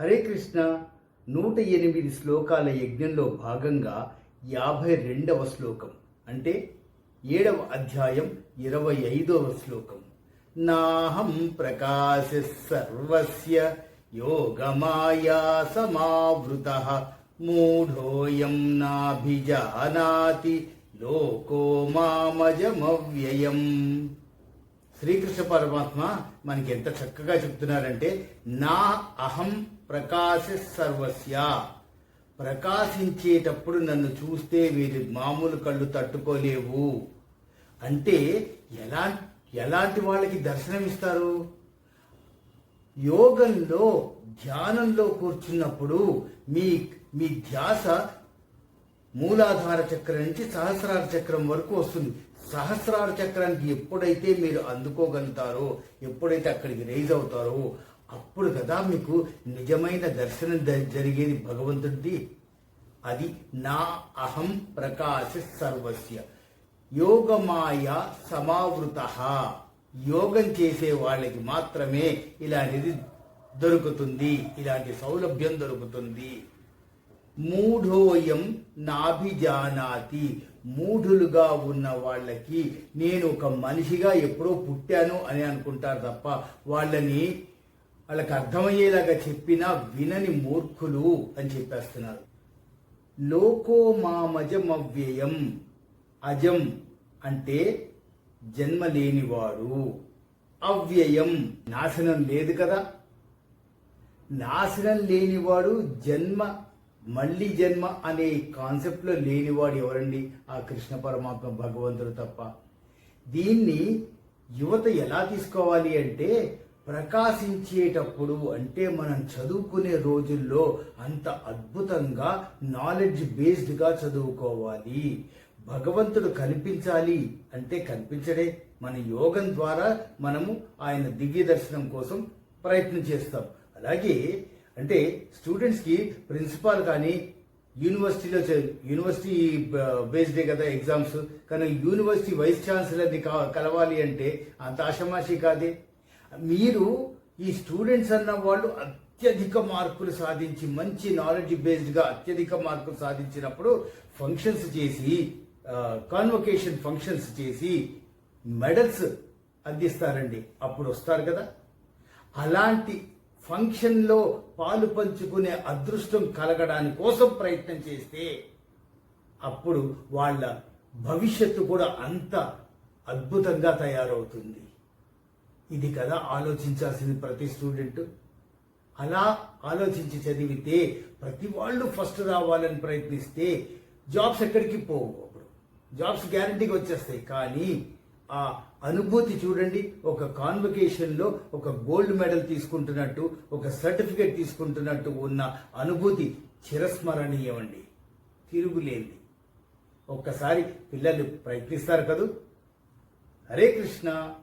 హరే కృష్ణ నూట ఎనిమిది శ్లోకాల యజ్ఞంలో భాగంగా యాభై రెండవ శ్లోకం అంటే ఏడవ అధ్యాయం ఇరవై ఐదవ శ్లోకం. నాహం ప్రకాశ సర్వస్య యోగమాయా సమావృత మూఢోయం నాభిజానాతి లోకో మామజమవ్యయం. శ్రీకృష్ణ పరమాత్మ మనకి ఎంత చక్కగా చెప్తున్నారంటే నా అహం ప్రకాశ సర్వస్య ప్రకాశించేటప్పుడు నన్ను చూస్తే వీరి మామూలు కళ్ళు తట్టుకోలేవు. అంటే ఎలా ఎలాంటి వాళ్ళకి దర్శనమిస్తారు? యోగంలో ధ్యానంలో కూర్చున్నప్పుడు మీ మీ ధ్యాస మూలాధార చక్రం నుంచి సహస్రార చక్రం వరకు వస్తుంది. సహస్రార చక్రానికి ఎప్పుడైతే మీరు అందుకోగలుగుతారో ఎప్పుడైతే అక్కడికి రైజ్ అవుతారో అప్పుడు కదా మీకు నిజమైన దర్శనం జరిగేది భగవంతుడిది? అది నా అహం ప్రకాశ సర్వస్య. యోగమాయ సమావృత. యోగం చేసే వాళ్ళకి మాత్రమే ఇలాంటిది దొరుకుతుంది. ఇలాంటి సౌలభ్యం దొరుకుతుంది. మూఢోయం నాభిజానాతి. మూఢులుగా ఉన్న వాళ్ళకి నేను ఒక మనిషిగా ఎప్పుడో పుట్టాను అని అనుకుంటారు తప్ప వాళ్ళని వాళ్ళకి అర్థమయ్యేలాగా చెప్పినా వినని మూర్ఖులు అని చెప్పేస్తున్నారు. లోకో మామజమవ్యయం. అజం అంటే జన్మ లేనివాడు అవ్యయం నాశనం లేదు కదా. నాశనం లేనివాడు జన్మ మళ్ళీ జన్మ అనే కాన్సెప్ట్లో లేనివాడు ఎవరండి? ఆ కృష్ణ పరమాత్మ భగవంతుడు తప్ప. దీన్ని యువత ఎలా తీసుకోవాలి అంటే ప్రకాశించేటప్పుడు అంటే మనం చదువుకునే రోజుల్లో అంత అద్భుతంగా నాలెడ్జ్ బేస్డ్గా చదువుకోవాలి. భగవంతుడు కనిపించాలి అంటే కనిపించడే. మన యోగం ద్వారా మనము ఆయన దివ్య దర్శనం కోసం ప్రయత్నం చేస్తాం. అలాగే అంటే స్టూడెంట్స్కి ప్రిన్సిపాల్ కానీ యూనివర్సిటీలో యూనివర్సిటీ బేస్డే కదా ఎగ్జామ్స్ కానీ యూనివర్సిటీ వైస్ ఛాన్సలర్ని కలవాలి అంటే అంత ఆషమాషి కాదే. మీరు ఈ స్టూడెంట్స్ అన్న వాళ్ళు అత్యధిక మార్కులు సాధించి మంచి నాలెడ్జ్ బేస్డ్గా అత్యధిక మార్కులు సాధించినప్పుడు ఫంక్షన్స్ చేసి కాన్వకేషన్ ఫంక్షన్స్ చేసి మెడల్స్ అందిస్తారండి. అప్పుడు వస్తారు కదా. అలాంటి ఫంక్షన్లో పాలు పంచుకునే అదృష్టం కలగడానికి కోసం ప్రయత్నం చేస్తే అప్పుడు వాళ్ళ భవిష్యత్తు కూడా అంత అద్భుతంగా తయారవుతుంది. ఇది కదా ఆలోచించాల్సింది ప్రతి స్టూడెంట్. అలా ఆలోచించి చదివితే ప్రతి వాళ్ళు ఫస్ట్ రావాలని ప్రయత్నిస్తే జాబ్స్ ఎక్కడికి పోవు అప్పుడు. జాబ్స్ గ్యారంటీగా వచ్చేస్తాయి. కానీ ఆ అనుభూతి చూడండి ఒక కాన్వకేషన్లో ఒక గోల్డ్ మెడల్ తీసుకుంటున్నట్టు ఒక సర్టిఫికేట్ తీసుకుంటున్నట్టు ఉన్న అనుభూతి చిరస్మరణీయమండి తిరుగులేంది ఒక్కసారి పిల్లలు ప్రయత్నిస్తారు కదూ? హరే కృష్ణ.